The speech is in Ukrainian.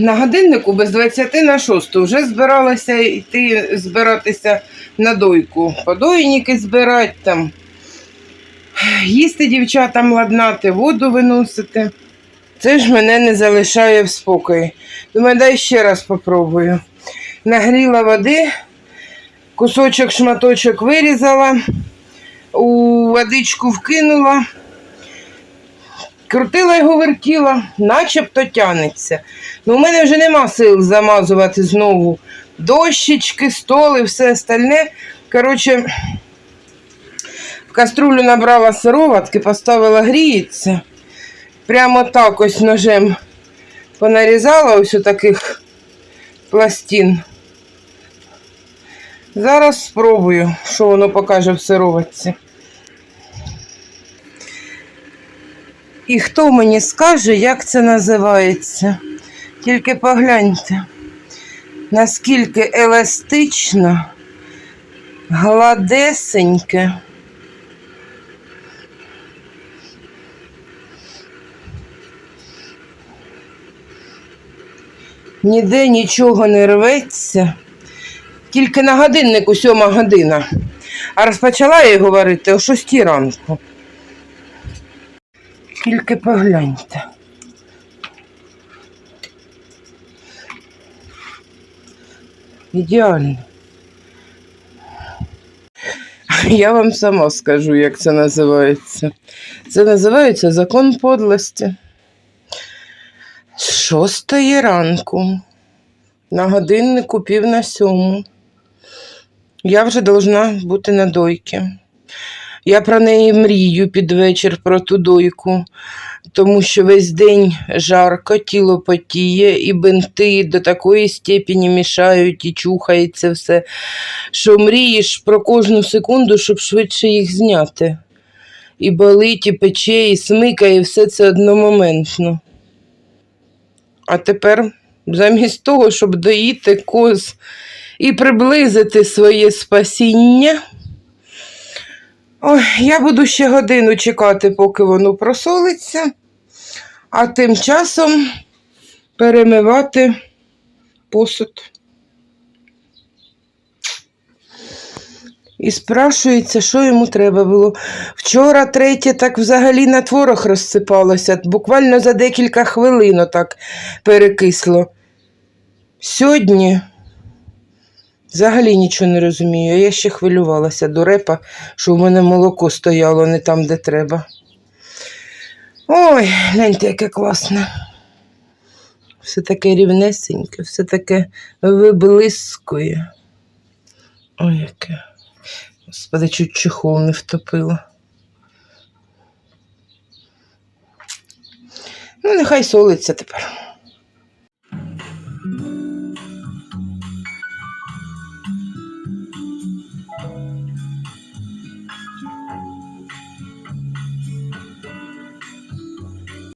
На годиннику без 20 на 6 вже збиралася йти збиратися на дойку. Подойники збирати там. Їсти дівчатам ладнати, воду виносити. Це ж мене не залишає в спокої. Думаю, дай ще раз попробую. Нагріла води, кусочок шматочок вирізала, у водичку вкинула, крутила його вертіла, начебто тянеться. Ну, у мене вже нема сил замазувати знову дощечки, столи, все остальне. Коротше, в каструлю набрала сироватки, поставила гріється. Прямо так ось ножем понарізала ось у таких пластин. Зараз спробую, що воно покаже в сироватці. І хто мені скаже, як це називається? Тільки погляньте, наскільки еластично, гладесеньке. Ніде нічого не рветься. Тільки на годиннику сьома година. А розпочала я говорити о шостій ранку. Тільки погляньте. Ідеально. Я вам сама скажу, як це називається. Це називається закон подлості. Шостої ранку. На годиннику пів на сьому. Я вже должна бути на дойці. Я про неї мрію під вечір про ту дойку, тому що весь день жарко, тіло потіє, і бинти до такої степені мішають і чухається все, що мрієш про кожну секунду, щоб швидше їх зняти. І болить, і пече, і смикає, і все це одномоментно. А тепер, замість того, щоб доїти коз і приблизити своє спасіння. Ой, я буду ще годину чекати, поки воно просолиться, а тим часом перемивати посуд. І спрашується, що йому треба було. Вчора третє так взагалі на творог розсипалося, буквально за декілька хвилин так перекисло. Сьогодні взагалі нічого не розумію. Я ще хвилювалася до репа, що в мене молоко стояло не там, де треба. Ой, гляньте, яке класне. Все таке рівнесеньке, все таке виблискує. Ой, яке. Господи, чуть чехол не втопила. Ну, нехай солиться тепер.